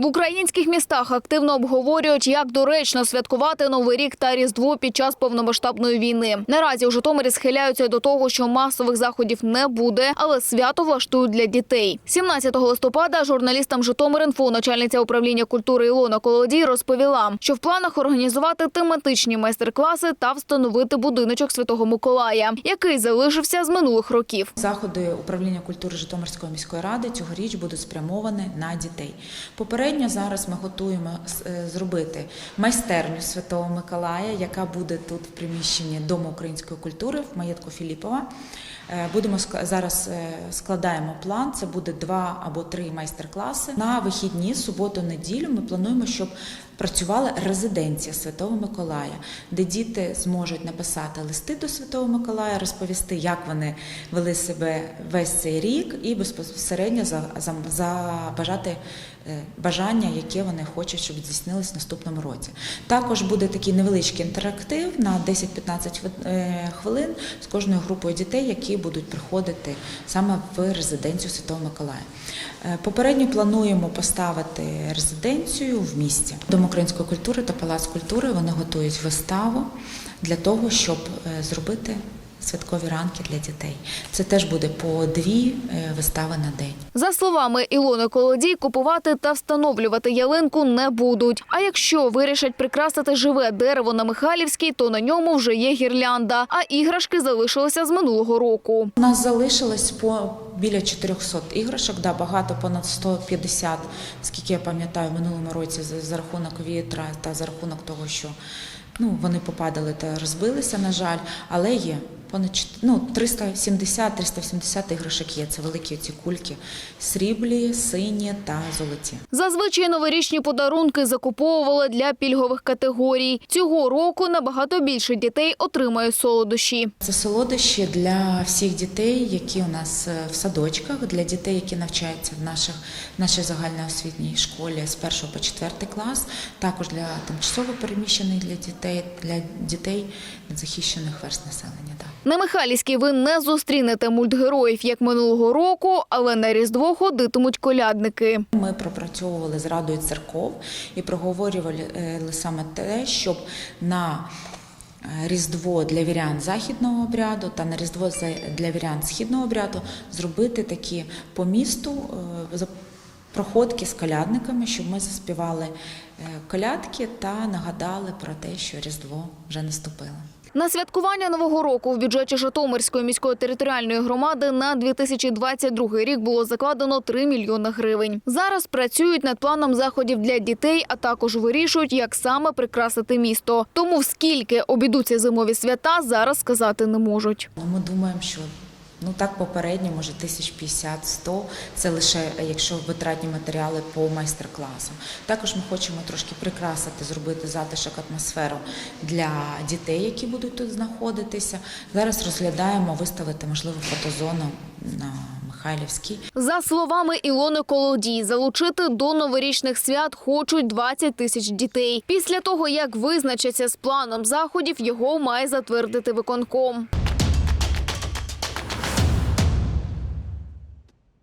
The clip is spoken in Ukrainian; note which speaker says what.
Speaker 1: В українських містах активно обговорюють, як доречно святкувати Новий рік та Різдво під час повномасштабної війни. Наразі у Житомирі схиляються до того, що масових заходів не буде, але свято влаштують для дітей. 17 листопада журналістам Житомир.Інфо начальниця управління культури Ілона Колодій розповіла, що в планах організувати тематичні майстер-класи та встановити будиночок Святого Миколая, який залишився з минулих років.
Speaker 2: Заходи управління культури Житомирської міської ради цьогоріч будуть спрямовані на дітей. Попередньо зараз ми готуємо е, зробити майстерню Святого Миколая, яка буде тут в приміщенні Дому української культури в маєтку Філіпова. Е, Будемо зараз е, складаємо план. Це буде два або три майстер-класи. На вихідні, суботу, неділю. Ми плануємо, щоб працювала резиденція Святого Миколая, де діти зможуть написати листи до Святого Миколая, розповісти, як вони вели себе весь цей рік, і безпосередньо за, за, забажати е, бажання, яке вони хочуть, щоб здійснилось в наступному році. Також буде такий невеличкий інтерактив на 10-15 е, хвилин з кожною групою дітей, які будуть приходити саме в резиденцію Святого Миколая. Е, Попередньо плануємо поставити резиденцію в місті. Дом української культури та палац культури вони готують виставу для того, щоб е, зробити святкові ранки для дітей. Це теж буде по дві е, вистави на день.
Speaker 1: За словами Ілони Колодій, купувати та встановлювати ялинку не будуть. А якщо вирішать прикрасити живе дерево на Михайлівській, то на ньому вже є гірлянда, а іграшки залишилися з минулого року.
Speaker 2: У нас залишилось по біля 400 іграшок, да, багато понад 150, скільки я пам'ятаю, в минулому році за, за рахунок вітра та за рахунок того, що ну, вони попадали та розбилися, на жаль, але є. Понад ну, 370-380 іграшок є. Це великі ці кульки, сріблі, сині та золоті.
Speaker 1: Зазвичай новорічні подарунки закуповували для пільгових категорій. Цього року набагато більше дітей отримає солодощі.
Speaker 2: Це солодощі для всіх дітей, які у нас е, в садочках, для дітей, які навчаються в наших в нашій загальноосвітній школі з 1 по 4 клас, також для тимчасово переміщених для дітей, для дітей захищених верст населення. Так.
Speaker 1: На Михайлівській ви не зустрінете мультгероїв, як минулого року, але на Різдво ходитимуть колядники.
Speaker 2: Ми пропрацьовували з радою церков і проговорювали е, саме те, щоб на Різдво для вірян західного обряду та на Різдво для вірян східного обряду зробити такі по місту е, проходки з колядниками, щоб ми заспівали е, колядки та нагадали про те, що Різдво вже наступило.
Speaker 1: На святкування нового року в бюджеті Житомирської міської територіальної громади на 2022 рік було закладено 3 мільйони гривень. Зараз працюють над планом заходів для дітей, а також вирішують, як саме прикрасити місто. Тому скільки обійдуться зимові свята, зараз сказати не можуть.
Speaker 2: Ми думаємо, що ну так попередньо, може, 1050-100, це лише е, якщо витратні матеріали по майстер-класам. Також ми хочемо трошки прикрасити, зробити затишок атмосферу для дітей, які будуть тут знаходитися. Зараз розглядаємо виставити можливо фотозону на Михайлівській.
Speaker 1: За словами Ілони Колодій, залучити до новорічних свят хочуть 20 тисяч дітей. Після того, як визначаться з планом заходів, його має затвердити виконком.